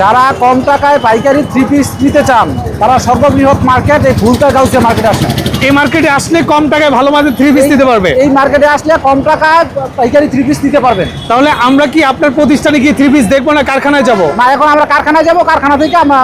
যারা কম টাকায় পাইকারি থ্রি পিস নিতে চান, তারা সর্ববৃহৎ মার্কেট এই ফুলকা গাউসিয়া মার্কেট আসেন। এই মার্কেটে আসলে কম টাকায় ভালো মানের থ্রি পিস দিতে পারবে? এই মার্কেটে আসলে কম টাকায় পাইকারি থ্রি পিস নিতে পারবেন। তাহলে আমরা কি আপনার প্রতিষ্ঠানে গিয়ে থ্রি পিস দেখব না কারখানায় যাব? না এখন আমরা কারখানায় যাব কারখানা থেকে আমরা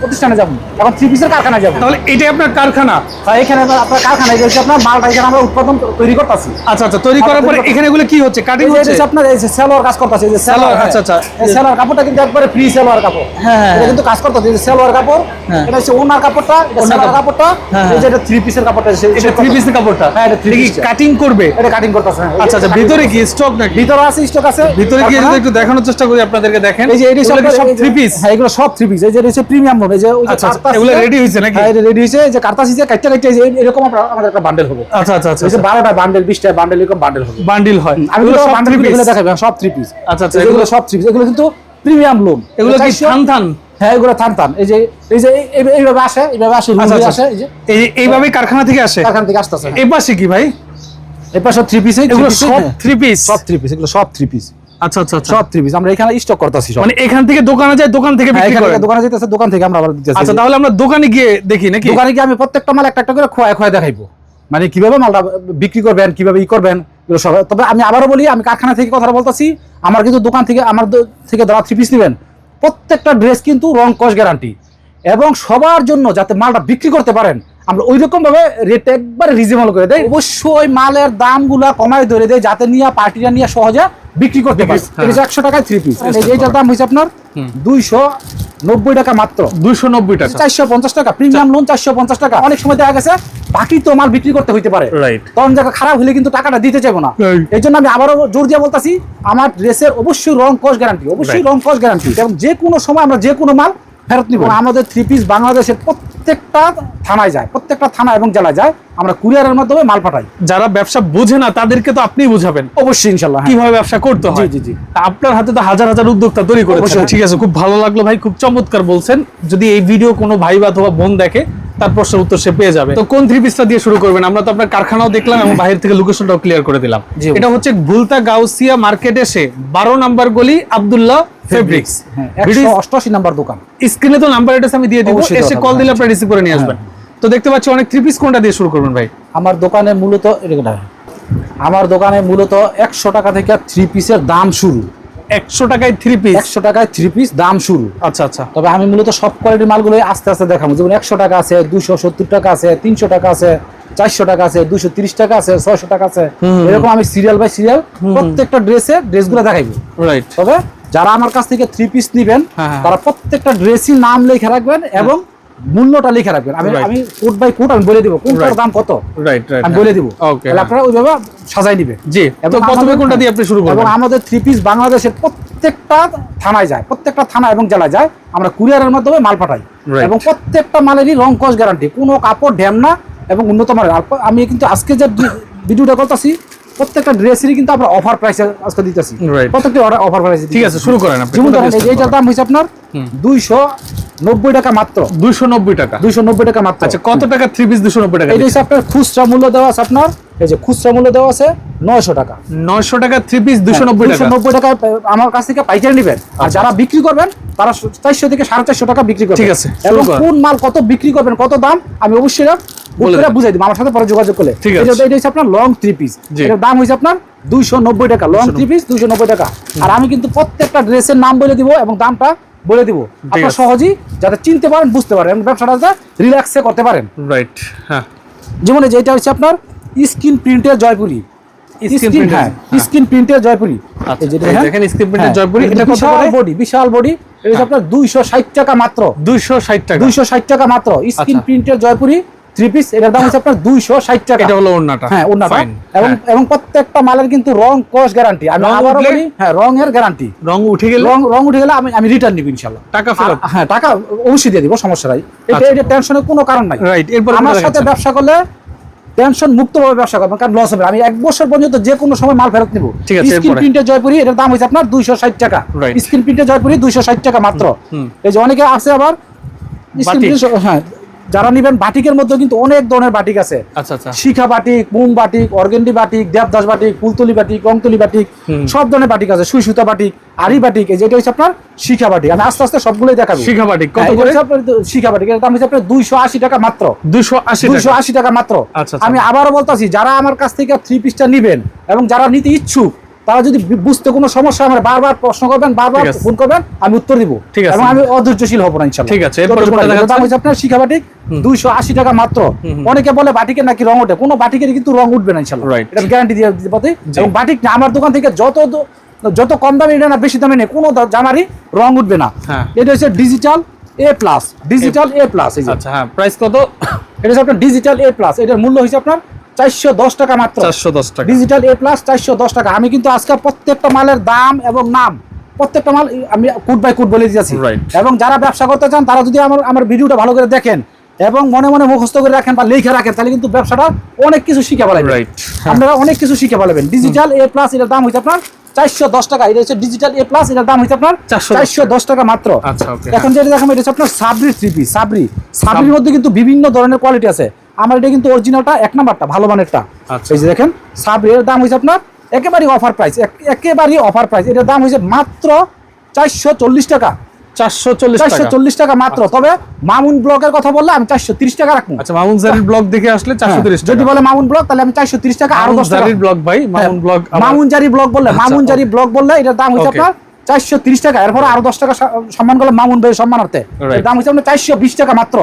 প্রতিষ্ঠানে যাব। এখন থ্রি পিসের কারখানায় যাব। তাহলে এটাই আপনার কারখানা? এখানে আপনার কারখানায় গেছে আপনার মালটা এখানে আমরা উৎপাদন তৈরি করতেছি। আচ্ছা আচ্ছা তৈরি করার পরে এখানে এগুলো কি হচ্ছে? কাটিং হচ্ছে? আপনার এই যে সেলোয়ার কাজ করতেছে এই যে সেলোয়ার আচ্ছা, আচ্ছা। এই সেলোয়ার কাপড়টা কিন্তু একবারে ফ্রি সেলোয়ার কাপড়। হ্যাঁ, হ্যাঁ, এটা কিন্তু কাজ করতেছে এই যে সেলোয়ার কাপড় হ্যাঁ। এটা হচ্ছে ওনার কাপড়টা এটা ওনার সেলোয়ার কাপড়টা হ্যাঁ, এই যে এটা থ্রি পিসের কাপড়টা এটা থ্রি পিসের কাপড়টা? হ্যাঁ, এটা three এটা কি piece টা। কাটিং করবে? এটা কাটিং করতেছে হ্যাঁ, এই যে আচ্ছা আচ্ছা ভিতরে কি স্টক নাকি? ভিতরে আছে স্টক আছে। ভিতরে গিয়ে যদি একটু দেখানোর চেষ্টা করি আপনাদেরকে দেখেন। এই যে এটি সব সব থ্রি পিস হ্যাঁ এগুলো সব থ্রি পিস এই যে এটা প্রিমিয়াম লোন যে ওই যে আচ্ছা, আচ্ছা, কার্তাস এগুলো আছে, ready নাকি? হ্যাঁ এটা রেডি হয়েছে যে কার্তাস আছে কাটতে কাটতে এরকম আমাদের একটা বান্ডেল হবে। আচ্ছা আচ্ছা আচ্ছা এই যে বারোটা বান্ডেল বিশটা বান্ডেল এরকম বান্ডেল হবে। বান্ডিল হয়। আমি বান্ডেলগুলো দেখাবো হ্যাঁ, সব থ্রি পিস আচ্ছা, আচ্ছা, এগুলো এগুলো- সব থ্রি পিস এগুলো কিন্তু প্রিমিয়াম লোন এগুলো কি থান থান হ্যাঁ এগুলো এই যে এই যে এই- এই- এইভাবে আসে এইভাবে আসে আচ্ছা আচ্ছা। আসে এই যে। এইভাবে কারখানা থেকে আসে? কারখানা থেকে আসতেছে এই পাশে কি ভাই? এই পাশে থ্রি পিস এগুলো সব থ্রি পিস সব থ্রি পিস এগুলো সব থ্রি পিস আচ্ছা আচ্ছা সব থ্রি পিস আমরা এখানে স্টক করতেছি মানে এখান থেকে দোকানে যায় দোকান থেকে হ্যাঁ, বিক্রি করে? দোকানে যেতেছে দোকান থেকে আমরা আবার দিতেছি। আচ্ছা তাহলে আমরা দোকানে গিয়ে দেখি নাকি? দোকানে গিয়ে আমি প্রত্যেকটা মাল একটা একটা করে খোয়া খোয়া দেখাইবো। মানে কীভাবে মালটা বিক্রি করবেন কীভাবে ই করবেন এগুলো সব। তবে আমি আবারও বলি আমি কারখানা থেকে কথা বলতেছি। আমার কিন্তু দোকান থেকে আমার থেকে যারা থ্রি পিস নেবেন। প্রত্যেকটা ড্রেস কিন্তু রং কস গ্যারান্টি এবং সবার জন্য যাতে মালটা বিক্রি করতে পারেন, আমরা ওই রকম ভাবে রেট একবারে রিজনেবল করে দেয় অবশ্যই মালের দামগুলা কমায় ধরে দেয় যাতে নিয়ে পার্টিটা নিয়ে সহজে বিক্রি করতে পারে। হ্যাঁ। এটা একশো টাকায় থ্রি পিস এইটার দাম হয়েছে আপনার দুইশো নব্বই টাকা মাত্র। দুইশো নব্বই টাকা। চারশো পঞ্চাশ টাকা। প্রিমিয়াম লোন চারশো পঞ্চাশ টাকা। অনেক সময় দেখা গেছে বাকি তো মাল বিক্রি করতে হইতে পারে. তখন জায়গা খারাপ হলে কিন্তু টাকাটা দিতে চাইব না। এই জন্য আমি আবারও জোর দিয়ে বলতেছি আমার ড্রেসের অবশ্যই রং কস গ্যারান্টি অবশ্যই. রং কস গ্যারান্টি এবং যে কোনো সময় আমরা যে কোনো মাল ফেরত নিব। আমাদের থ্রি পিস বাংলাদেশের প্রত্যেকটা থানায় যায় প্রত্যেকটা থানা এবং জেলায় যায় আমরা কুরিয়ারের মাধ্যমে মাল পাঠাই। যারা ব্যবসা বোঝে না তাদেরকে তো আপনি বুঝাবেন। অবশ্যই ইনশাল্লাহ হ্যাঁ। কীভাবে ব্যবসা করতে হয়? জি, জি। আপনার হাতে তো হাজার হাজার উদ্যোক্তা তৈরি করেছেন। ঠিক আছে খুব ভালো লাগল ভাই খুব চমৎকার বলছেন। যদি এই ভিডিও কোনো ভাই বা অথবা বোন দেখে তার প্রশ্নের উত্তর সে পেয়ে যাবে। তো কোন থ্রি পিসটা দিয়ে শুরু করবেন? আমরা তো আপনার কারখানাও দেখলাম এবং বাইরে থেকে লোকেশনটাও ক্লিয়ার করে দিলাম। এটা হচ্ছে ভুলতা গাউসিয়া মার্কেট এসে বারো নাম্বার গলি আব্দুল্লাহ ফেব্রিক্স হ্যাঁ অষ্টআশি নাম্বার দোকান। স্ক্রিনে তো নাম্বার অ্যাড্রেস আমি দিয়ে দিব এসে কল দিলে আপনি রিসিভ করে নিয়ে আসবেন। তো দেখতে পাচ্ছি অনেক থ্রি পিস কোনটা দিয়ে শুরু করবেন ভাই? আমার দোকানে মূলত আমার দোকানে মূলত একশো টাকা থেকে থ্রি পিসের দাম শুরু। একশো টাকায় থ্রি পিস একশো টাকায় থ্রি পিস দাম শুরু। আচ্ছা আচ্ছা। তবে আমি মূলত সব কোয়ালিটির মালগুলো আস্তে আস্তে দেখাবো। যেমন একশো টাকা আছে দুশো সত্তর টাকা আছে তিনশো টাকা আছে চারশো টাকা আছে দুশো তিরিশ টাকা আছে ছয়শো টাকা আছে। এরকম আমি সিরিয়াল বাই সিরিয়াল প্রত্যেকটা ড্রেসে ড্রেসগুলো দেখাইবো। রাইট তবে যারা আমার কাছ থেকে থ্রি পিস নিবেন। তারা প্রত্যেকটা ড্রেসই নাম লিখে রাখবেন এবং মূল্যটা লিখে রাখবেন। আমি আমি কোট বাই কোট আমি বলে দিব কোনটার দাম কত? রাইট রাইট আমি বলে দিব। ওকে তাহলে আপনারা ওইভাবে সাজাই নিবে জি তো প্রথমে কোনটা দিয়ে আপনি শুরু এবং করবেন আমাদের থ্রি পিস বাংলাদেশের প্রত্যেকটা থানায় যায় প্রত্যেকটা থানা এবং জেলায় যায় আমরা কুরিয়ারের মাধ্যমে মাল পাঠাই। এবং প্রত্যেকটা মালেরই রং কস গ্যারান্টি কোনো কাপড় ড্যাম না এবং উন্নত মানের। আমি কিন্তু আজকে যে ভিডিওটা করতেছি প্রত্যেকটা ড্রেসেরই কিন্তু আমরা অফার প্রাইসে আজকে দিতেছি. প্রত্যেকটি অফার প্রাইসে ঠিক আছে শুরু করেন আপনি। যেমন ধরেন এই এইটার দাম হয়েছে আপনার দুইশো নব্বই টাকা মাত্র। করবেন? 290 টাকা। দুইশো নব্বই টাকা মাত্র। আচ্ছা কত টাকা থ্রি পিস 290 টাকা এটা হচ্ছে আপনার খুচরা মূল্য দেওয়া আছে আপনার এই যে খুচরা মূল্য দেওয়া আছে নয়শো টাকা। 900 টাকা থ্রি পিস 290 টাকা। দুশো নব্বই টাকা আমার কাছ থেকে পাইকারি নেবেন। আর যারা বিক্রি করবেন তারা চারশো থেকে সাড়ে চারশো টাকা বিক্রি করবেন। ঠিক আছে, এবং কোন মাল কত বিক্রি করবেন কত দাম আমি অবশ্যই না বুঝাই দিব আমার সাথে পরে যোগাযোগ করলে। ঠিক আছে। এটা হচ্ছে আপনার লং থ্রি পিস এটার দাম হয়েছে আপনার দুইশো নব্বই টাকা লং থ্রি পিস দুইশো নব্বই টাকা। আর আমি কিন্তু প্রত্যেকটা ড্রেসের নাম বলে দিব এবং দামটা বলে দিব। আপনার সহজেই যাতে চিনতে পারেন বুঝতে পারেন এবং ব্যবসাটা যাতে রিল্যাক্সে করতে পারেন। রাইট হ্যাঁ। যেমন এই যে এটা হচ্ছে আপনার স্ক্রিন প্রিন্টের জয়পুরি। স্ক্রিন প্রিন্টের জয়পুরি। আচ্ছা, দেখেন স্ক্রিন প্রিন্টের জয়পুরি এটা কত বিশাল বডি? বিশাল বডি এটা হচ্ছে আপনার 260 টাকা মাত্র। 260 টাকা। 260 টাকা মাত্র। আচ্ছা। প্রিন্টের জয়পুরি। থ্রি পিস এটার দাম হচ্ছে আপনার 260 টাকা। এটা হলো ওন্নাটা হ্যাঁ Fine, এবং হ্যাঁ। এবং প্রত্যেকটা মালের কিন্তু রং কস গ্যারান্টি আমি আবারও বলি হ্যাঁ রং এর গ্যারান্টি রং উঠে গেলে? রং রং উঠে গেলে আমি আমি রিটার্ন নিব ইনশাআল্লাহ। টাকা ফেরত? হ্যাঁ টাকা অবশ্যই দিয়ে দিব সমস্যা নাই। এটা আচ্ছা। এটা টেনশনের কোনো কারণ নাই। Right, এরপরে আমার সাথে ব্যবসা করলে টেনশন মুক্তভাবে ব্যবসা করবেন কারণ লস হবে আমি এক বছর পর্যন্ত যে কোনো সময় মাল ফেরত নিব। ঠিক আছে, স্ক্রিন? প্রিন্টের জয়পুরি এটার দাম হয়েছে আপনার দুইশো ষাট টাকা. স্ক্রিন প্রিন্টের জয়পুরি দুইশো ষাট টাকা মাত্র। এই যে অনেকে আছে আবার হ্যাঁ যারা নিবেন বাটিকের মধ্যে কিন্তু অনেক ধরনের বাটিক আছে। আচ্ছা আচ্ছা। শিখা বাটিক মোম batik organdie batik Devdas batik Fultali batik রংতলি বাটিক সব ধরনের বাটিক আছে। সুই সুতা বাটিক আরি বাটিক এই যেটা হচ্ছে আপনার শিখা বাটিক। আমি আস্তে আস্তে সবগুলোই দেখাবো। শিখা বাটিক কত হ্যাঁ, করে? শিখা বাটিক। এর দাম হচ্ছে আপনার দুইশো আশি টাকা মাত্র। দুশো আশি দুইশো টাকা আশি টাকা মাত্র। আচ্ছা। আমি আবারও বলতাছি যারা আমার কাছ থেকে থ্রি পিসটা নিবেন এবং যারা নিতে ইচ্ছুক তারা যদি বুঝতে কোনো সমস্যা আমার বারবার প্রশ্ন করবেন বারবার ফোন করবেন আমি উত্তর দিব। ঠিক আছে। এবং আমি অধৈর্যশীল হব না ইনশাল্লাহ ঠিক আছে? দাম হচ্ছে আপনার শিখা বাটিক টাকা মাত্র। অনেকে বলে বাটিকের নাকি রং ওঠে। কোনো বাটিকের কিন্তু রং উঠবে না ইনশাল্লাহ এটা গ্যারান্টি দিয়ে দিতে পারি এবং বাটিক আমার দোকান থেকে যত যত কম দামে এটা না বেশি দামে নেই। কোনো জামারই রং উঠবে না। হ্যাঁ। এটা হচ্ছে digital A plus digital A plus আচ্ছা হ্যাঁ প্রাইস কত? এটা হচ্ছে আপনার ডিজিটাল এ প্লাস এটার মূল্য হচ্ছে আপনার চারশো দশ টাকা মাত্র। চারশো দশ টাকা। ডিজিটাল এ প্লাস চারশো দশ টাকা। আমি কিন্তু আজকে প্রত্যেকটা মালের দাম এবং নাম প্রত্যেকটা মাল আমি কুট বাই কুট বলে দিয়েছি। এবং যারা ব্যবসা করতে চান তারা যদি আমার আমার ভিডিওটা ভালো করে দেখেন এবং মনে মনে মুখস্থ করে রাখেন বা লিখে রাখেন তাহলে কিন্তু ব্যবসাটা অনেক কিছু শিখে পালাবেন Right. আপনারা অনেক কিছু শিখে পালাবেন ডিজিটাল এ প্লাস এটার দাম হচ্ছে আপনার চারশো দশ টাকা। এটা হচ্ছে ডিজিটাল এ প্লাস এটার দাম হচ্ছে আপনার 410 চারশো দশ টাকা মাত্র। আচ্ছা, এখন যেটা দেখাবো এটা হচ্ছে আপনার সাবরি থ্রি পিস সাবরি সাবরির মধ্যে কিন্তু বিভিন্ন ধরনের কোয়ালিটি আছে। আমার এটা কিন্তু অরিজিনালটা এক নাম্বারটা ভালো মানেরটা। আচ্ছা। এই যে দেখেন সাবরি এর দাম হচ্ছে আপনার একেবারে অফার প্রাইস একেবারে অফার প্রাইস এটার দাম হচ্ছে মাত্র চারশো চল্লিশ টাকা। চারশো চল্লিশ টাকা। মাত্র। তবে মামুন ব্লকের কথা বললে আমি চারশো তিরিশ টাকা রাখব। আচ্ছা মামুন জারির ব্লগ দেখে আসলে চারশো হ্যাঁ, তিরিশ যদি বলে মামুন ব্লক তাহলে আমি চারশো তিরিশ টাকা আরও মামুন দশ জারির ব্লগ ভাই মামুন ব্লগ হ্যাঁ, মামুনজারি ব্লক বললে আচ্ছা, মামুনজারি ব্লক বললে এটার দাম হচ্ছে আপনার চারশো তিরিশ টাকা। এরপরে আরও দশ টাকা সম্মান করলে মামুন ভাই সম্মানার্থে। দাম হচ্ছে আপনার চারশো বিশ টাকা মাত্র।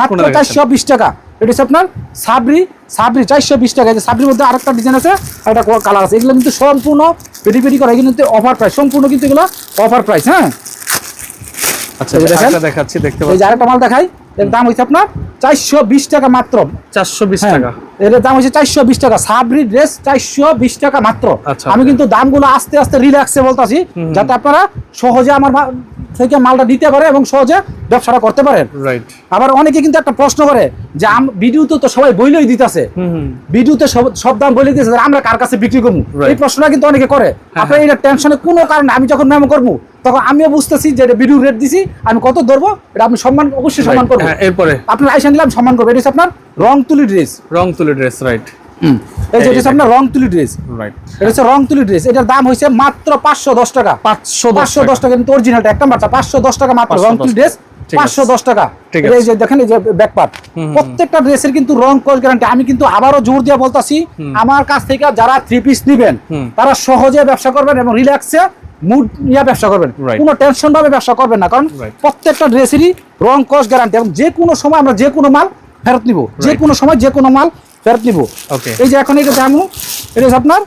মাত্র চারশো বিশ টাকা। এটা হচ্ছে আপনার সাবরি সাবরি চারশো বিশ টাকা। এই সাবরির মধ্যে আরেকটা ডিজাইন আছে আর একটা কালার আছে। এগুলো কিন্তু সম্পূর্ণ পেটি পেটি করা। এগুলো কিন্তু অফার প্রাইস সম্পূর্ণ কিন্তু এগুলো অফার প্রাইস হ্যাঁ? আচ্ছা দেখাচ্ছি দেখতে আরেকটা মাল দেখাই। এর দাম হচ্ছে আপনার চারশো বিশ টাকা মাত্র। চারশো বিশ হ্যাঁ, টাকা। এর দাম হচ্ছে চারশো বিশ টাকা। সাবরি ড্রেস চারশো বিশ টাকা মাত্র। আচ্ছা, আমি কিন্তু দামগুলো আস্তে আস্তে রিল্যাক্সে বলতাছি যাতে আপনারা সহজে আমার থেকে মালটা দিতে পারে এবং সহজে ব্যবসাটা করতে পারেন রাইট আবার অনেকে কিন্তু একটা প্রশ্ন করে যে আম- ভিডিওতে তো সবাই বইলেই দিতেছে। ভিডিওতে সব দাম বলে দিতেছে আমরা কার কাছে বিক্রি করব? এই প্রশ্নটা কিন্তু অনেকে করে। হ্যাঁ, আপনার এটা টেনশনে কোনো কারণে আমি যখন মেমো করব তখন আমিও বুঝতেছি যে এটা ভিডিও রেট দিছি আমি কত ধরবো এটা আপনি সম্মান অবশ্যই সম্মান করব। হ্যাঁ এরপরে? আপনার আইসা নিলাম সম্মান করব এটা হচ্ছে আপনার রং তুলি ড্রেস রং তুলি ড্রেস রাইট এই যে এটা আপনার রং তুলি ড্রেস। রাইট এটা হচ্ছে রং তুলি ড্রেস। এটার দাম হয়েছে মাত্র পাঁচশো দশ টাকা। পাঁচশো পাঁচশো দশ টাকা কিন্তু অরিজিনালটা একটা বাচ্চা পাঁচশো দশ টাকা মাত্র রং তুলি ড্রেস পাঁচশো দশ টাকা। এই যে দেখেন এই যে ব্যাক পার্ট হুম, হুম, প্রত্যেকটা ড্রেসের কিন্তু রং কোর্স গ্যারান্টি আমি কিন্তু আবারও জোর দিয়ে বলতাছি আমার কাছ থেকে যারা থ্রি পিস নিবেন তারা সহজে ব্যবসা করবেন এবং রিল্যাক্সে মুড নিয়ে ব্যবসা করবেন. কোনো টেনশন ভাবে ব্যবসা করবেন না কারণ প্রত্যেকটা ড্রেসেরই রং কোর্স গ্যারান্টি এবং যে কোনো সময় আমরা যে কোনো মাল ফেরত নিব। যে কোনো সময় যে কোনো মাল ফেরত নিব। এই যে এখন এটা জানো এটা আপনার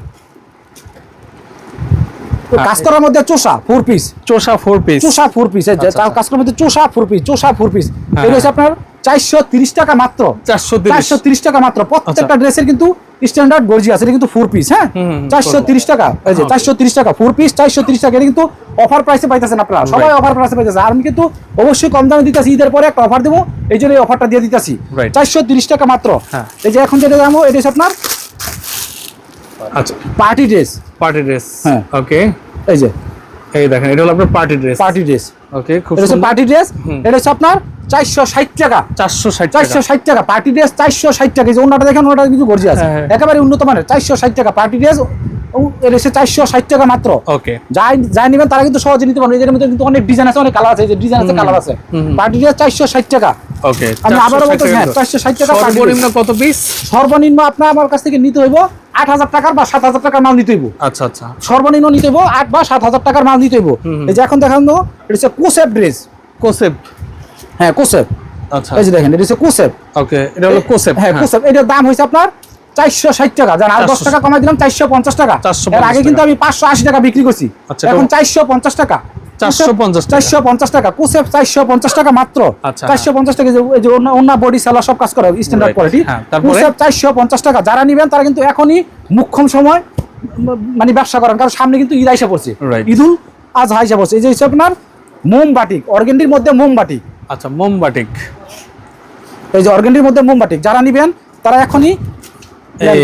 কাজ করার মধ্যে চোষা ফোর পিস চোষা ফোর পিস চোষা ফোর পিস আচ্ছা, আচ্ছা। কাজ করার মধ্যে চোষা ফোর পিস চোষা ফোর পিস এটা হচ্ছে আপনার চারশো তিরিশ টাকা মাত্র। চারশো তিরিশ। চারশো তিরিশ টাকা মাত্র। প্রত্যেকটা ড্রেসের কিন্তু স্ট্যান্ডার্ড গর্জি আছে এটা কিন্তু ফোর পিস হ্যাঁ? চারশো তিরিশ টাকা এই যে চারশো তিরিশ টাকা ফোর পিস চারশো তিরিশ টাকা এটা কিন্তু অফার প্রাইসে পাইতেছেন আপনারা সবাই অফার প্রাইসে পাইতেছে। আমি কিন্তু অবশ্যই কম দামে দিতেছি ঈদের পরে একটা অফার দেবো এই জন্য এই অফারটা দিয়ে দিতেছি। চারশো তিরিশ টাকা মাত্র। হ্যাঁ। এই যে এখন যেটা দামও এটা আপনার আচ্ছা। পার্টি ড্রেস পার্টি ড্রেস হ্যাঁ। ওকে এই যে। এই দেখেন এটা হলো আপনার party dress party dress okay খুব সুন্দর। পার্টি ড্রেস এটা হচ্ছে আপনার চারশো ষাট টাকা। চারশো ষাট চারশো ষাট টাকা। পার্টি ড্রেস চারশো ষাট টাকা। এই যে দেখেন কিন্তু গর্জি আছে। হ্যাঁ, হ্যাঁ। একেবারে উন্নত মানের। চারশো ষাট টাকা পার্টি ড্রেস এটা হচ্ছে চারশো ষাট টাকা মাত্র। ওকে যাই যাই নেবেন তারা কিন্তু সহজে নিতে পারবেন এদের মধ্যে কিন্তু অনেক ডিজাইন আছে অনেক কালার আছে। এই যে ডিজাইন আছে কালার আছে। পার্টি ড্রেস চারশো ষাট টাকা। ওকে আমি বলতে হ্যাঁ টাকা সর্বনিম্ন কত পিস সর্বনিম্ন আপনার আমার কাছ থেকে নিতে হইব আট হাজার টাকার বা সাত হাজার টাকার মাল নিতে আচ্ছা আচ্ছা। সর্বনিম্ন নিতে আট বা সাত হাজার টাকার মাল নিতে। এই যে এখন দেখানো এটা হচ্ছে কোসেপ ড্রেস। কোসেপ? হ্যাঁ কোসেপ। আচ্ছা। এই যে দেখেন এটা হচ্ছে কোসেপ। ওকে এটা হলো কোসেপ হ্যাঁ কোসেপ। এটার দাম হয়েছে আপনার চারশো ষাট টাকা। জান আর দশ টাকা কমাই দিলাম চারশো পঞ্চাশ টাকা। 450 এর আগে কিন্তু আমি পাঁচশো আশি টাকা বিক্রি করছি। আচ্ছা, এখন চারশো পঞ্চাশ টাকা। 450 টাকা। চারশো পঞ্চাশ টাকা চারশো পঞ্চাশ টাকা মাত্র। আচ্ছা, চারশো পঞ্চাশ টাকা এই যে- অন্য- অন্য বডি সেলার সব কাজ করে স্ট্যান্ডার্ড কোয়ালিটি হ্যাঁ? কুসেপ টাকা। যারা নিবেন তারা কিন্তু এখনই মুখ্যম সময় মানে ব্যবসা করেন। কারণ সামনে কিন্তু ঈদ আইসা পড়ছে। Right. ঈদুল আজ আইসা পড়ছে। এই যে হচ্ছে আপনার মোম বাটিক অর্গেন্ডির মধ্যে মোম বাটিক আচ্ছা মোমবাটিক এই যে অর্গেন্ডির মধ্যে মোম বাটিক যারা নিবেন তারা এখনই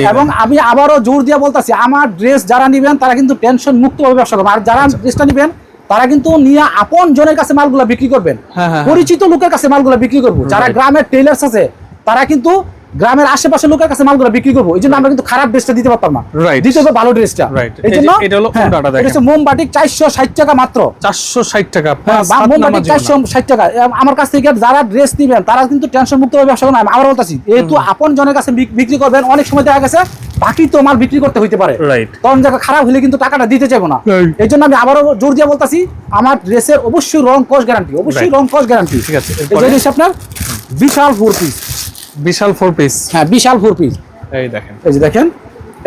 এবং আমি আবারও জোর দিয়ে বলতেছি আমার ড্রেস যারা নিবেন তারা কিন্তু টেনশন মুক্তভাবে ব্যবসা করবেন। আর যারা ড্রেসটা নিবেন তারা কিন্তু নিয়ে আপন জনের কাছে মালগুলা বিক্রি করবেন। হ্যাঁ, হ্যাঁ, পরিচিত লোকের কাছে মালগুলা বিক্রি করব। যারা গ্রামের টেলার্স আছে তারা কিন্তু গ্রামের আশেপাশে লোকের কাছে মালগুলা বিক্রি করব এই জন্য আমরা কিন্তু খারাপ ড্রেসটা দিতে পারতাম না। দিতে হবে ভালো ড্রেসটা এই জন্য হ্যাঁ, মোমবাটিক চারশো ষাট টাকা মাত্র। চারশো ষাট টাকা হ্যাঁ, জন্য। চারশো ষাট টাকা। আমার কাছ থেকে যারা ড্রেস নিবেন তারা কিন্তু টেনশন মুক্ত ব্যবসা করেন আমি আবার বলতেছি যেহেতু আপন জনের কাছে বিক- বিক্রি করবেন অনেক সময় দেখা গেছে বাকি তো মাল বিক্রি করতে হইতে পারে. তখন জায়গা খারাপ হলে কিন্তু টাকাটা দিতে চাইব না। এই জন্য আমি আবারও জোর দিয়ে বলতেছি আমার ড্রেসের অবশ্যই রং কস গ্যারান্টি অবশ্যই. রং কস গ্যারান্টি ঠিক আছে? আপনার বিশাল ফোর পিস বিশাল ফোর পিস হ্যাঁ বিশাল ফোর পিস এই দেখেন। এই যে দেখেন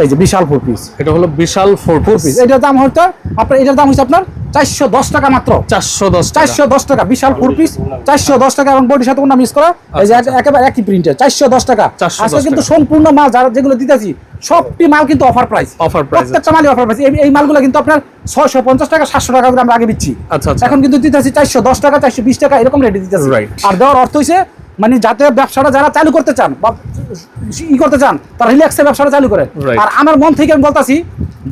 এই যে বিশাল ফোর পিস এটা হলো বিশাল ফোর ফোর পিস এটার দাম হয়তো আপনার এটার দাম হচ্ছে আপনার চারশো দশ টাকা মাত্র। চারশো দশ চারশো দশ টাকা বিশাল ফোর পিস চারশো দশ টাকা এবং বডির সাথে মিস করা। এই যে আচ্ছা, একেবারে একই প্রিন্টের চারশো দশ টাকা। 410 আজকে কিন্তু সম্পূর্ণ মাল যারা যেগুলো দিতেছি সবটি মাল কিন্তু অফার প্রাইস Offer price প্রত্যেকটা মালই অফার প্রাইস এই মালগুলো কিন্তু আপনার ছয়শো পঞ্চাশ টাকা সাতশো টাকা করে আমরা আগে দিচ্ছি। আচ্ছা, আচ্ছা। এখন কিন্তু দিতেছি চারশো দশ টাকা চারশো বিশ টাকা এরকম রেটে দিতেছি. আর দেওয়ার অর্থ হইছে মানে যাতে ব্যবসাটা যারা চালু করতে চান বা ই করতে চান তারা রিল্যাক্সে ব্যবসাটা চালু করে। আর আমার মন থেকে আমি বলতাছি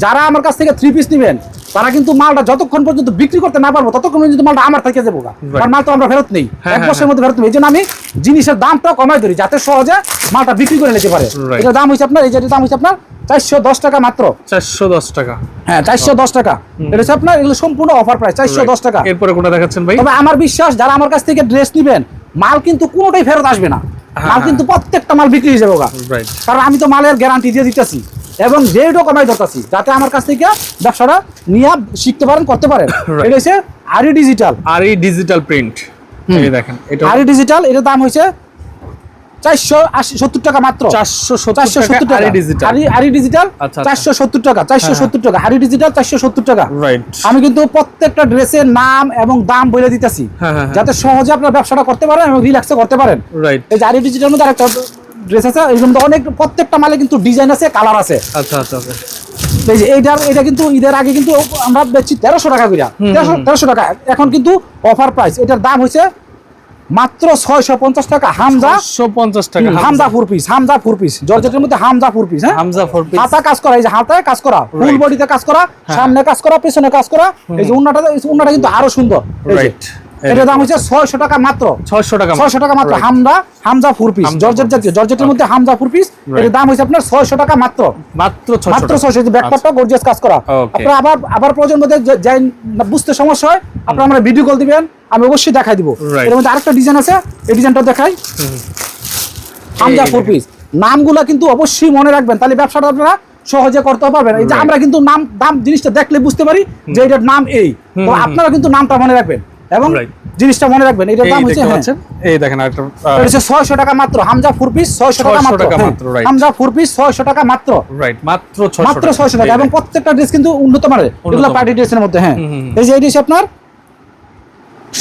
যারা আমার কাছ থেকে থ্রি পিস নেবেন তারা কিন্তু মালটা যতক্ষণ পর্যন্ত বিক্রি করতে না পারব ততক্ষণ পর্যন্ত মালটা আমার থেকে যাব কারণ মাল তো আমরা ফেরত নেই। হ্যাঁ, এক হ্যাঁ, বছরের মধ্যে ফেরত নেই। এই জন্য আমি জিনিসের দামটা কমাই ধরি যাতে সহজে মালটা বিক্রি করে নিতে পারে. এটার দাম হচ্ছে আপনার এই যেটার দাম হচ্ছে আপনার চারশো দশ টাকা মাত্র। চারশো দশ টাকা। হ্যাঁ চারশো দশ টাকা। এটা হচ্ছে আপনার এগুলো সম্পূর্ণ অফার প্রাইস চারশো দশ টাকা। এরপরে কোনটা দেখাচ্ছেন ভাই? তবে আমার বিশ্বাস যারা আমার কাছ থেকে ড্রেস নিবেন মাল কিন্তু কোনোটাই ফেরত আসবে না। মাল হ্যাঁ। কিন্তু প্রত্যেকটা মাল বিক্রি হয়ে যাবে কারণ আমি তো মালের গ্যারান্টি দিয়ে দিতেছি এবং রেটও কমাই ধরতেছি যাতে আমার কাছ থেকে ব্যবসাটা নিয়ে শিখতে পারেন করতে পারেন. এটা হচ্ছে আরি ডিজিটাল আর ডিজিটাল প্রিন্ট দেখেন এটা আরি ডিজিটাল এটার দাম হয়েছে চারশো সত্তর টাকা মাত্র। চারশো চারশো সত্তর সত্তর টাকা। টাকা ডিজিটাল আরি আরি ডিজিটাল। চারশো সত্তর টাকা চারশো হ্যাঁ, সত্তর টাকা। আরি ডিজিটাল চারশো সত্তর টাকা। আমি কিন্তু প্রত্যেকটা ড্রেসের নাম এবং দাম বলে দিতেছি। হ্যাঁ, হ্যাঁ। যাতে সহজে আপনার ব্যবসাটা করতে পারেন এবং রিল্যাক্সে করতে পারেন। এই যে আরি ডিজিটাল মধ্যে আরেকটা ড্রেস আছে এর মধ্যে অনেক প্রত্যেকটা মালে কিন্তু ডিজাইন আছে কালার আছে। আচ্ছা আচ্ছা আচ্ছা। এই যে এইটার এটা কিন্তু ঈদের আগে কিন্তু আমরা বেচছি তেরোশো টাকা করে তেরোশো তেরোশো টাকা। এখন কিন্তু অফার প্রাইস এটার দাম হচ্ছে মাত্র ছয়শো পঞ্চাশ টাকা হামজা পঞ্চাশ টাকা Hamza. Four piece Hamza four piece জর্জেটের মধ্যে হামজা ফোর পিস হ্যাঁ? হামজা ফোর পিস হাতা কাজ করা এই যে হাতায় কাজ করা ফুল বডিতে কাজ করা সামনে কাজ করা পেছনে কাজ করা এই যে উন্নাটা উন্নাটা কিন্তু আরও সুন্দর। এই এটার দাম হচ্ছে ছয়শো টাকা মাত্র। ছয়শো টাকা ছয়শো টাকা মাত্র হামদা হামজা ফোর পিস জর্জেট জাতীয় জর্জেটের মধ্যে হামজা ফোর পিস দাম হচ্ছে আপনার ছয়শো টাকা মাত্র। মাত্র মাত্র ছয়শো ব্যাকপারটা গর্জিয়াস কাজ করা। আপনার আবার আবার প্রয়োজন মধ্যে যাই বুঝতে সমস্যা হয় আপনারা আমরা ভিডিও কল দিবেন আমি অবশ্যই দেখাই দিব। এর মধ্যে আরেকটা ডিজাইন আছে এই ডিজাইনটা দেখাই। হামজা ফোর। পিস নামগুলা কিন্তু অবশ্যই মনে রাখবেন তাহলে ব্যবসাটা আপনারা সহজে করতে পারবেন। এই যে আমরা কিন্তু নাম দাম জিনিসটা দেখলে বুঝতে পারি যে এটার নাম এই। তো আপনারা কিন্তু নামটা মনে রাখবেন। এবং. জিনিসটা মনে রাখবেন এটার দাম হচ্ছে এই দেখেন এটা টাকা মাত্র হামজা ফোর পিস ছয়শো টাকা 600 মাত্র। টাকা। মাত্র, হামজা ফোর পিস ছয়শো টাকা মাত্র। রাইট মাত্র মাত্র ছয়শো টাকা এবং প্রত্যেকটা ড্রেস কিন্তু উন্নত মানের এগুলো পার্টি ড্রেসের মধ্যে হ্যাঁ। এই যে এই ড্রেস আপনার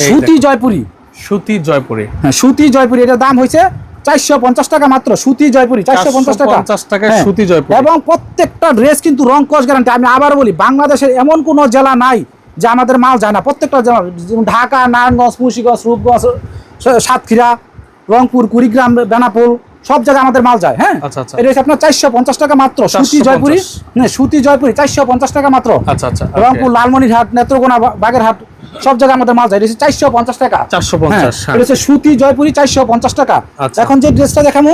সুতি জয়পুরি। সুতি জয়পুরে। হ্যাঁ সুতি জয়পুরি এটার দাম হয়েছে চারশো পঞ্চাশ টাকা মাত্র সুতি জয়পুরি চারশো পঞ্চাশ টাকা। 450 টাকায় হ্যাঁ। সুতি জয়পুরি। এবং প্রত্যেকটা ড্রেস কিন্তু রং কস গ্যারান্টি আমি আবার বলি বাংলাদেশের এমন কোন জেলা নাই যে আমাদের মাল যায় না প্রত্যেকটা যেমন ঢাকা নারায়ণগঞ্জ মুন্সিগঞ্জ রূপগঞ্জ সাতক্ষীরা রংপুর কুড়িগ্রাম বেনাপোল সব জায়গায় আমাদের মাল যায় হ্যাঁ আচ্ছা, আচ্ছা। এটা হচ্ছে আপনার চারশো পঞ্চাশ টাকা মাত্র সুতি জয়পুরি হ্যাঁ সুতি জয়পুরি চারশো পঞ্চাশ টাকা মাত্র আচ্ছা আচ্ছা রংপুর লালমনিরহাট নেত্রকোনা বাগেরহাট সব জায়গায় আমাদের মাল যায় এটা হচ্ছে চারশো পঞ্চাশ টাকা 450, হ্যাঁ। এটা হচ্ছে সুতি জয়পুরি চারশো পঞ্চাশ টাকা আচ্ছা। এখন যে ড্রেসটা দেখামো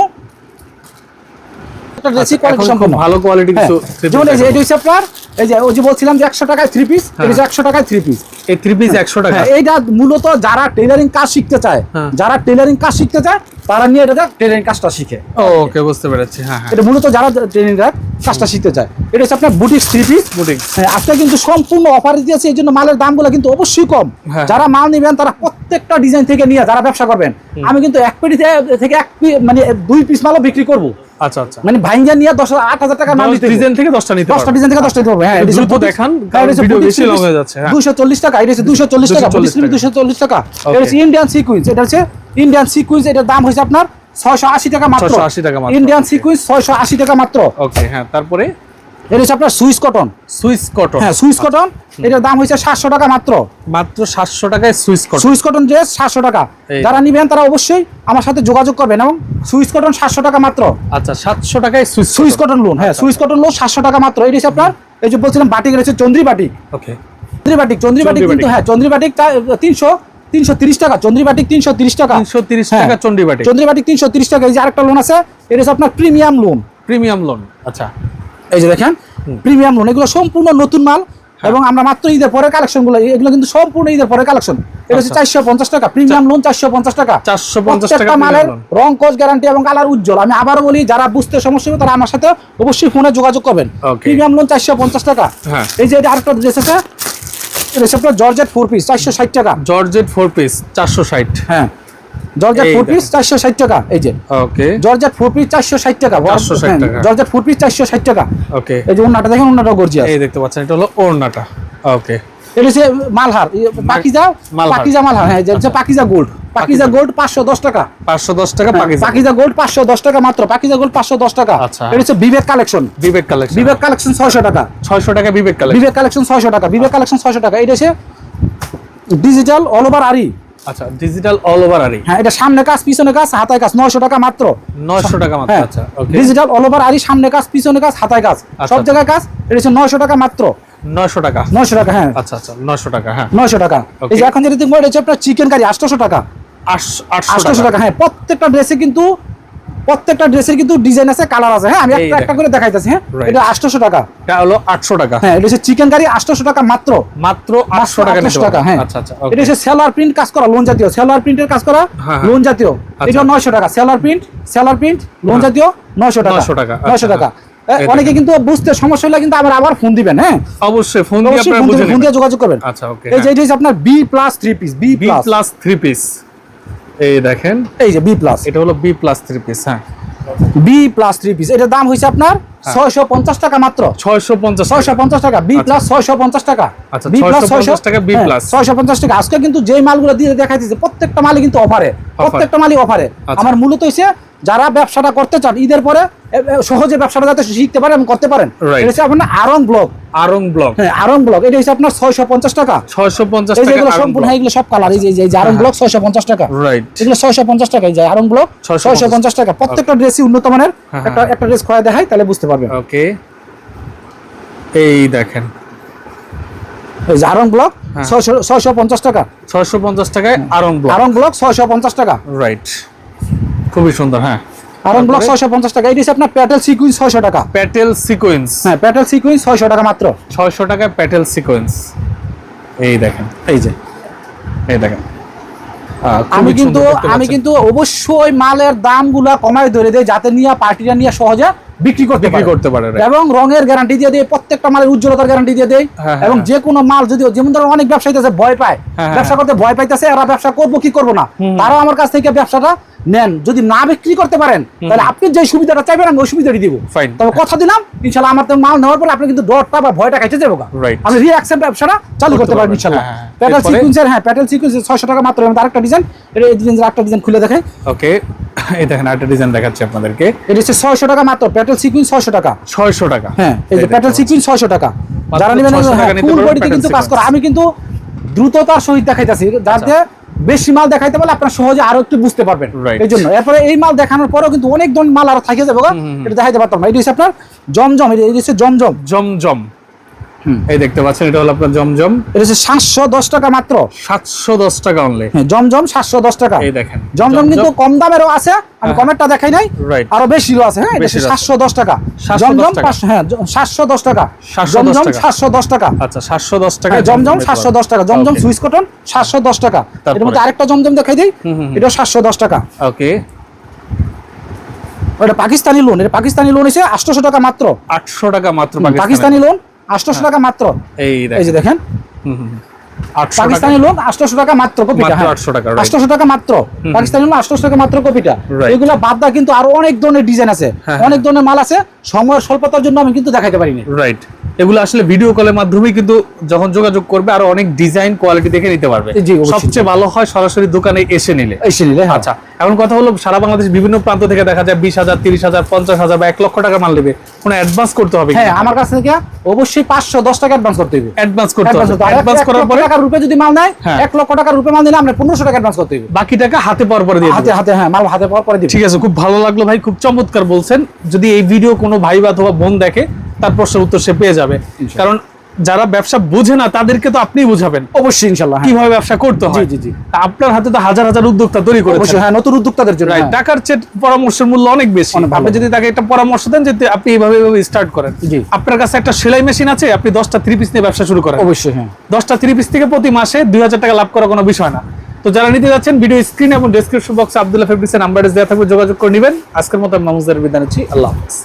একটা ড্রেসই কোয়ালিটি ভালো কোয়ালিটি হ্যাঁ, কিছু যেমন এই যে দেখাবো। এটা হচ্ছে আপনার এই যে ওই যে বলছিলাম যে একশো টাকায় থ্রি পিস এটা হচ্ছে একশো টাকায় থ্রি পিস এই থ্রি পিস একশো টাকা। হ্যাঁ এইটা মূলত যারা টেলারিং কাজ শিখতে চায় হ্যাঁ। যারা টেলারিং কাজ শিখতে চায় তারা নিয়ে এটা টেলারিং কাজটা শিখে। ওকে বুঝতে পেরেছি। হ্যাঁ হ্যাঁ। এটা মূলত যারা ট্রেনিং কাজটা শিখতে চায়। এটা হচ্ছে আপনার বুটিক থ্রি পিস। হ্যাঁ আজকে কিন্তু সম্পূর্ণ অফার দিয়েছে এই জন্য মালের দামগুলো কিন্তু অবশ্যই কম। হ্যাঁ। যারা মাল নেবেন তারা প্রত্যেকটা ডিজাইন থেকে নিয়ে যারা ব্যবসা করবেন আমি কিন্তু এক পেটি থেকে এক মানে দুই পিস মালও বিক্রি করব। আচ্ছা আচ্ছা মানে ভাইঙ্গা নিয়ে টাকা মাল ডিজাইন থেকে নিতে। ডিজাইন থেকে হ্যাঁ দ্রুত দেখান, ভিডিও বেশি long হয়ে যাচ্ছে, হ্যাঁ। টাকা এটা চল্লিশ টাকা 240 টাকা। এটা ইন্ডিয়ান সিকুয়েন্স এটা হচ্ছে ইন্ডিয়ান সিকুয়েন্স এটার দাম হচ্ছে আপনার ছয়শো আশি টাকা মাত্র 680 টাকা মাত্র। ইন্ডিয়ান সিকুইন্স ছয়শো আশি টাকা মাত্র ওকে হ্যাঁ তারপরে এটা হচ্ছে আপনার সুইস কটন। Swiss cotton. হ্যাঁ সুইস কটন। এটার দাম হচ্ছে সাতশো টাকা মাত্র। মাত্র সাতশো টাকায় Swiss cotton. Swiss cotton dress সাতশো টাকা। যারা নিবেন তারা অবশ্যই আমার সাথে যোগাযোগ করবেন এবং সুইস কটন সাতশো টাকা মাত্র। আচ্ছা সাতশো টাকায় সুইস সুইস কটন। লোন হ্যাঁ সুইস কটন লোন সাতশো টাকা মাত্র। এটা হচ্ছে আপনার এই যে বলছিলাম বাটিক রয়েছে চন্দ্রি বাটিক। ওকে। চন্দ্রিবাটিক চন্দ্রিবাটিক কিন্তু চন্দ্রিবাটিক। হ্যাঁ চন্দ্রিবাটিক তিনশো তিনশো তিরিশ টাকা চন্দ্রিবাটিক তিনশো তিরিশ টাকা। তিনশো তিরিশ হ্যাঁ। টাকা চন্দ্রিবাটিক তিনশো তিরিশ টাকা এই যে আরেকটা লোন আছে এটা হচ্ছে আপনার প্রিমিয়াম লোন। প্রিমিয়াম লোন আচ্ছা। এই যে দেখেন প্রিমিয়াম লোন এগুলো সম্পূর্ণ নতুন মাল হ্যাঁ। এবং আমরা মাত্র ঈদের পরে কালেকশনগুলো এগুলো কিন্তু সম্পূর্ণ ঈদের পরে কালেকশন এটা হচ্ছে। চারশো পঞ্চাশ টাকা প্রিমিয়াম লোন চারশো পঞ্চাশ টাকা। 450 টাকা মালের রং কোচ গ্যারান্টি এবং কালার উজ্জ্বল। আমি আবারও বলি যারা বুঝতে সমস্যা হবে তারা আমার সাথে অবশ্যই ফোনে যোগাযোগ করবেন। প্রিমিয়াম লোন চারশো পঞ্চাশ টাকা। হ্যাঁ। এই যে এটা আরেকটা ড্রেস আছে রিসেপ্টার জর্জেট ফোর পিস চারশো ষাট টাকা। জর্জেট ফোর পিস চারশো ষাট। হ্যাঁ। জর্জেট ফোর পিস চারশো ষাট টাকা এই যে। ওকে। জর্জেট ফোর পিস চারশো ষাট টাকা। 460 হ্যাঁ, জর্জেট ফোর পিস চারশো ষাট টাকা। ওকে। এই যে অন্যটা দেখেন গর্জিয়াস এই দেখতে পাচ্ছেন এটা হলো ওড়নাটা। ওকে। এটা হচ্ছে মালহার। পাকিজা পাকিজা মালহার হ্যাঁ যে পাকিজা গোল্ড পাকিজা গোল্ড পাঁচশো দশ টাকা। পাঁচশো দশ টাকা হ্যাঁ, পাকিজা গোল্ড পাঁচশো দশ টাকা মাত্র। পাকিজা গোল্ড পাঁচশো দশ টাকা। আচ্ছা। এটা হচ্ছে Bibek collection. Bibek collection. Bibek collection ছয়শো টাকা। ছয়শো টাকা বিবেক কালেকশন। বিবেক কালেকশন ছয়শো টাকা। বিবেক কালেকশন ছয়শো টাকা। এটা হচ্ছে ডিজিটাল অল ওভার আরি আচ্ছা ডিজিটাল অল ওভার আরি হ্যাঁ এটা সামনে কাজ পিছনে কাজ হাতায় কাজ নয়শো টাকা মাত্র। নয়শো টাকা মাত্র হ্যাঁ আচ্ছা ওকে ডিজিটাল অল ওভার আরি সামনে কাজ পিছনে কাজ হাতায় কাজ। আচ্ছা, সব আচ্ছা। জায়গায় কাজ এটা হচ্ছে নয়শো টাকা মাত্র। নয়শো টাকা। নয়শো টাকা হ্যাঁ। আচ্ছা আচ্ছা নয়শো টাকা হ্যাঁ। নয়শো টাকা। এই যে এখন যেটা দেখব এটা হচ্ছে আপনার চিকেন কারি আটশোশো টাকা। আটশো আটশো আটশোশো টাকা। হ্যাঁ প্রত্যেকটা ড্রেসে কিন্তু প্রত্যেকটা ড্রেসের কিন্তু ডিজাইন আছে কালার আছে। হ্যাঁ আমি একটা একটা করে দেখাইতেছি হ্যাঁ। এটা আটশোশো টাকা। এটা হলো আটশো টাকা। হ্যাঁ এটা হচ্ছে চিকেন কারি আটশোশো টাকা মাত্র। মাত্র আটশো টাকা নিতে 800 টাকা হ্যাঁ। আচ্ছা আচ্ছা এটা হচ্ছে সেলার প্রিন্ট কাজ করা লোন জাতীয়। সেলার প্রিন্টের কাজ করা হ্যাঁ, হ্যাঁ। লোন জাতীয়। আচ্ছা। এটা নয়শো টাকা। Seller print seller print lawn হ্যাঁ। জাতীয় নয়শো টাকা। 900 টাকা, নয়শো আচ্ছা, টাকা হ্যাঁ। এই অনেকে কিন্তু বুঝতে সমস্যা হলে কিন্তু আবার আবার ফোন দিবেন হ্যাঁ। অবশ্যই ফোন দিয়ে আপনারা বুঝে দিয়ে- ফোন দিয়ে যোগাযোগ করবেন। আচ্ছা ওকে এই যে এটা হচ্ছে আপনার B plus three piece B plus plus three piece এই দেখেন। এই যে বি প্লাস এটা হলো বি প্লাস থ্রি পিস হ্যাঁ। বি প্লাস থ্রি পিস এটার দাম হয়েছে আপনার? ছয়শো পঞ্চাশ টাকা মাত্র ছয়শো পঞ্চাশ ছয়শো পঞ্চাশ টাকা বি প্লাস ছয়শো পঞ্চাশ টাকা আচ্ছা, বি প্লাস 650 টাকা B plus। ছয়শো পঞ্চাশ টাকা আজকে কিন্তু যে মালগুলো দিয়ে দেখাইতেছে প্রত্যেকটা মালই কিন্তু অফারে প্রত্যেকটা মালই অফারে আচ্ছা। আমার মূলত হচ্ছে যারা ব্যবসাটা করতে চান ঈদের পরে সহজে ব্যবসাটা যাতে শিখতে পারে এবং করতে পারেন এটা হচ্ছে আপনার আরং ব্লক আরং ব্লক হ্যাঁ আরং ব্লক এটা হচ্ছে আপনার ছয়শো পঞ্চাশ টাকা ছয়শো পঞ্চাশ এই যে টাকা এগুলো সম্পূর্ণ হ্যাঁ, এগুলো সব কালার এই যে আরং ব্লক ছয়শো পঞ্চাশ টাকা রাইট এগুলো ছয়শো পঞ্চাশ টাকা এই যে আরং ব্লক 650 ছয়শো পঞ্চাশ টাকা প্রত্যেকটা ড্রেসই উন্নত মানের হ্যাঁ, একটা হ্যাঁ। একটা ড্রেস খোয়া দেখাই তাহলে বুঝতে পারবেন। ওকে এই দেখেন। আরং ব্লক হ্যাঁ। ছয়শো পঞ্চাশ টাকা। ছয়শো পঞ্চাশ টাকায় আরং ব্লক আরং ব্লক ছয়শো পঞ্চাশ টাকা। রাইট খুবই সুন্দর হ্যাঁ। আরং ব্লক ছয়শো পঞ্চাশ টাকা। এটি আপনার প্যাটেল সিকুইন্স ছয়শো টাকা। প্যাটেল সিকোয়েন্স হ্যাঁ প্যাটেল সিকুইন্স ছয়শো টাকা মাত্র। ছয়শো টাকায় প্যাটেল সিকোয়েন্স এই দেখেন। এই যে। এই দেখেন। আমি কিন্তু আমি কিন্তু অবশ্যই মালের দামগুলা কমায় ধরে দেয় যাতে নিয়ে পার্টিরা নিয়ে সহজে বিক্রি করতে বিক্রি করতে পারে? এবং রঙের গ্যারান্টি দিয়ে দেয় প্রত্যেকটা মালের উজ্জ্বলতার গ্যারান্টি দিয়ে দেয়। হ্যাঁ, হ্যাঁ, এবং হ্যাঁ। যে কোনো মাল যদি যেমন ধরো অনেক ব্যবসায়ী আছে ভয় পায়। ব্যবসা করতে ভয় পাইতেছে এরা ব্যবসা করব কি করব না? তারা আমার কাছ থেকে ব্যবসাটা নেন। যদি না বিক্রি করতে পারেন তাহলে আপনি যে সুবিধাটা চাইবেন আমি ওই সুবিধাটি দিব. তবে কথা দিলাম ইনশাল্লাহ আমার তো মাল নেওয়ার পরে আপনি কিন্তু ডরটা বা ভয়টা খাইতে যাব. আমি রিঅ্যাকশন ব্যবসাটা চালু করতে পারবেন। ইনশাল্লাহ। হ্যাঁ, হ্যাঁ। প্যাটেল? সিকুয়েন্সের হ্যাঁ প্যাটেল সিকুয়েন্সের ছয়শো টাকা মাত্র এবং আরেকটা ডিজাইন এটা এই ডিজাইনের একটা ডিজাইন খুলে দেখাই ওকে এই দেখেন একটা ডিজাইন দেখাচ্ছি আপনাদেরকে। এটা হচ্ছে ছয়শো টাকা মাত্র প্যাটেল সিকুয়েন্স ছয়শো টাকা। ছয়শো টাকা। হ্যাঁ এই যে প্যাটেল। ছয়শো। টাকা। যারা নেবেন 600 টাকা নিতে ফুল পারবেন বডিতে কিন্তু কাজ করা। আমি কিন্তু দ্রুততার সহিত দেখাইতেছি। যাতে বেশি মাল দেখাইতে পারলে আপনার সহজে আরও একটু বুঝতে পারবেন। এই জন্য। এরপরে এই মাল দেখানোর পরেও কিন্তু অনেক ধরনের মাল আরও থাকে যাবে এটা দেখাইতে পারতাম না। এটা হচ্ছে আপনার জমজম এটা হচ্ছে জমজম। জমজম। এই দেখতে পাচ্ছেন এটা হলো আপনার জমজম এটা হচ্ছে সাতশো দশ টাকা মাত্র সাতশো দশ টাকা অনলি হ্যাঁ জমজম সাতশো দশ টাকা এই দেখেন জমজম কিন্তু কম দামেরও আছে আমি হ্যাঁ। কমেরটা দেখাই নাই আরও বেশিরও আছে হ্যাঁ সাতশো দশ টাকা জমজম হ্যাঁ সাতশো দশ টাকা জমজম সাতশো দশ টাকা আচ্ছা সাতশো দশ টাকা হ্যাঁ, জমজম সাতশো দশ টাকা জমজম. সুইস কটন সাতশো দশ টাকা এর মধ্যে আরেকটা জমজম দেখাই দিই। এটা সাতশো দশ টাকা ওকে ওটা পাকিস্তানি লোন এটা পাকিস্তানি লোন এসে আটশোশো টাকা মাত্র আটশো টাকা মাত্র পাকিস্তানি লোন আটশোশো টাকা মাত্র। এই যে দেখেন। পাকিস্তানি লোন আটশোশো টাকা মাত্র কপিটা 800 টাকা, right. আটশোশো টাকা মাত্র। পাকিস্তানি লোন আটশোশো টাকা মাত্র কপিটা. এগুলো বাদ দা কিন্তু আরও অনেক ধরনের ডিজাইন আছে। হ্যাঁ, অনেক ধরনের মাল আছে। সময়ের স্বল্পতার জন্য আমি কিন্তু দেখাতে পারিনি। রাইট এগুলো আসলে ভিডিও কলের মাধ্যমে কিন্তু যখন যোগাযোগ করবে আরও অনেক ডিজাইন কোয়ালিটি দেখে নিতে পারবে। সবচেয়ে ভালো হয় সরাসরি দোকানে এসে নিলে। এই সিরিলে হ্যাঁ। আচ্ছা এখন কথা হলো সারা বাংলাদেশ বিভিন্ন প্রান্ত থেকে দেখা যায় বিশ হাজার তিরিশ হাজার পঞ্চাশ হাজার বা এক লক্ষ টাকা মাল নেবে। কোনো অ্যাডভান্স করতে হবে হ্যাঁ আমার কাছ থেকে অবশ্যই পাঁচশো দশ টাকা অ্যাডভান্স করতে হবে। অ্যাডভান্স করতে হবে। অ্যাডভান্স করার পরে টাকার রূপে যদি মাল নেয় হ্যাঁ। এক লক্ষ টাকার রূপে মাল নিলে আমরা পনেরোশো টাকা অ্যাডভান্স করতে হবে। বাকি টাকা হাতে পাওয়ার পরে দিয়ে হাতে হাতে হ্যাঁ মাল হাতে পাওয়ার পরে দিবে ঠিক আছে খুব ভালো লাগল ভাই খুব চমৎকার বলছেন। যদি এই ভিডিও কোনো ভাই বা অথবা বোন দেখে তার প্রশ্নের উত্তর সে পেয়ে যাবে। কারণ যারা ব্যবসা বুঝে না তাদেরকে তো আপনিই বোঝাবেন। অবশ্যই ইনশাল্লাহ হ্যাঁ। কীভাবে ব্যবসা করতে হয়। জি, জি। আপনার হাতে তো হাজার হাজার উদ্যোক্তা তৈরি করেছেন। অবশ্যই হ্যাঁ নতুন উদ্যোক্তাদের জন্য হ্যাঁ। টাকার চেয়ে পরামর্শের মূল্য অনেক বেশি। আপনি যদি তাকে একটা পরামর্শ দেন যে আপনি এইভাবে এইভাবে স্টার্ট করেন। জি। আপনার কাছে একটা সেলাই মেশিন আছে আপনি দশটা থ্রি পিস নিয়ে ব্যবসা শুরু করেন। অবশ্যই হ্যাঁ। দশটা থ্রি পিস থেকে প্রতি মাসে দুই হাজার টাকা লাভ করা কোনো বিষয় না। তো যারা নিতে যাচ্ছেন ভিডিও স্ক্রিন এবং ডেসক্রিপশন বক্সে আব্দুল্লাহ ফেব্রিক্সের নাম্বারে দেওয়া থাকবে যোগাযোগ করে নেবেন। আজকের মতো মামুজার বিদায় নিচ্ছি। আল্লাহ হাফিজ।